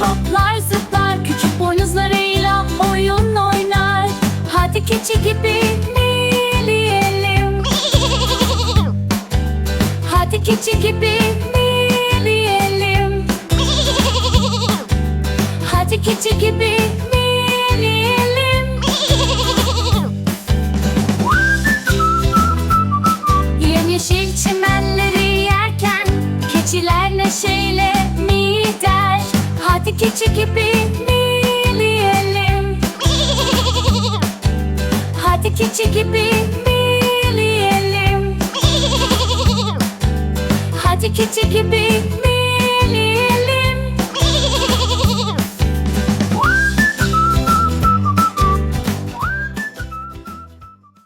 Hoplar zıplar küçük boynuzlarıyla oyun oynar. Hadi keçi gibi meyleyelim Hadi keçi gibi meyleyelim Hadi keçi gibi meyleyelim Hadi küçük ipini yiyelim Hadi küçük ipini yiyelim Hadi küçük ipini